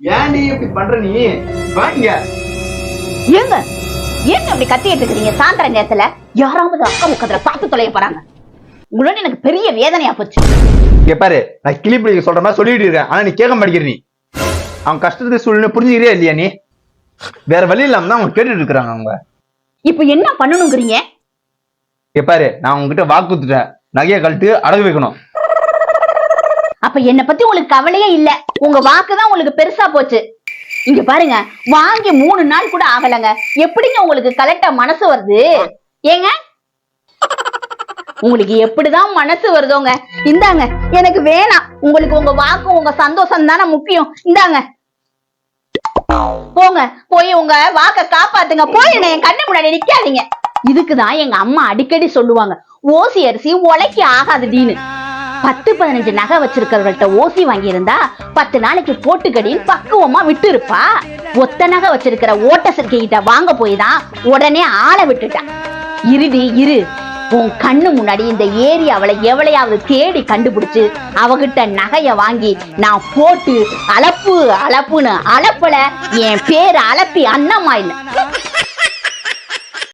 ஏன்டி இப்படி பண்ற நீ? வாங்க. ஏங்க ஏங்க அப்படி கத்திட்டு இருக்கிறீங்க? சாயந்தர நேரத்துல யாராவது அக்கம் பக்கத்துல பார்த்து தொலைய போறாங்க. உங்களோட எனக்கு பெரிய வேதனையா போச்சு. இங்க பாரு நான் கிளி பிள்ளைக்கு சொல்ற மாதிரி சொல்லிட்டு இருக்கேன். ஆனா நீ கேட்க மாட்டேங்கிற நீ. அவன் கஷ்டத்துக்கு சூழ்நிலை புரிஞ்சுக்கிறியா இல்லையா நீ? வேற வழி இல்லாம தான் அவங்க கேட்டுட்டு இருக்கிறாங்க அவங்க. இப்ப என்ன பண்ணணுங்கிறீங்க? இங்க பாரு நான் உங்ககிட்ட வாக்கு கொடுத்துட்டேன். நகையை கழட்டு அடகு வைக்கணும். அப்ப என்ன பத்தி உங்களுக்கு கவலையே இல்ல. உங்க வாக்கு தான் உங்களுக்கு பெருசா போச்சு. இங்க பாருங்க வாங்கி மூணு நாள் கூட ஆகலங்க. எப்படிங்க உங்களுக்கு கலெக்டா மனசு வருது? ஏங்க? உங்களுக்கு எப்படிதான் மனசு வருதோங்க? இந்தாங்க எனக்கு வேணாம். உங்களுக்கு உங்க வாக்கு உங்க சந்தோஷம் தானே முக்கியம். இந்தாங்க. போங்க போய் உங்க வாக்க காப்பாத்துங்க. போய் என்னை என் கண்ணு முன்னாடி நிக்காதீங்க. இதுக்குதான் எங்க அம்மா அடிக்கடி சொல்லுவாங்க ஓசி அரிசி உலைக்கு ஆகாதுடின்னு பத்து பதினஞ்சு நகை வச்சிருக்கிறவர்கிட்ட ஓசி வாங்கியிருந்தா பத்து நாளைக்கு போட்டுக்கடின்னு பக்குவமா விட்டு இருப்பா ஒத்த நகை வச்சிருக்கிற ஓட்ட கிட்ட வாங்க போய் தான் உடனே ஆளை விட்டுட்டா. இருடி இரு. உன் கண்ணு முன்னாடி இந்த ஏரியாவில் எவளையாவது தேடி கண்டுபிடிச்சு அவகிட்ட நகைய வாங்கி நான் போட்டு அளப்பு அளப்புன்னு அளப்பல என் பேர் அளப்பி அண்ணம்மா இல்ல